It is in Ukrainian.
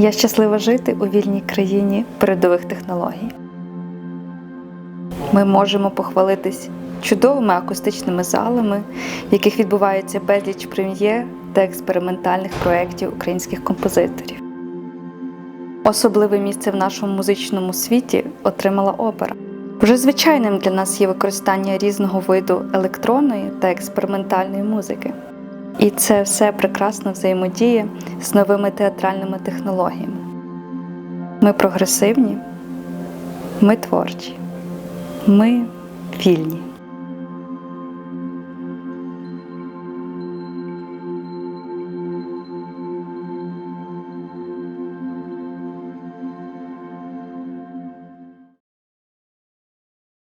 Я щаслива жити у вільній країні передових технологій. Ми можемо похвалитись чудовими акустичними залами, в яких відбувається безліч прем'єр та експериментальних проєктів українських композиторів. Особливе місце в нашому музичному світі отримала опера. Вже звичайним для нас є використання різного виду електронної та експериментальної музики. І це все прекрасно взаємодіє з новими театральними технологіями. Ми прогресивні, ми творчі, ми вільні.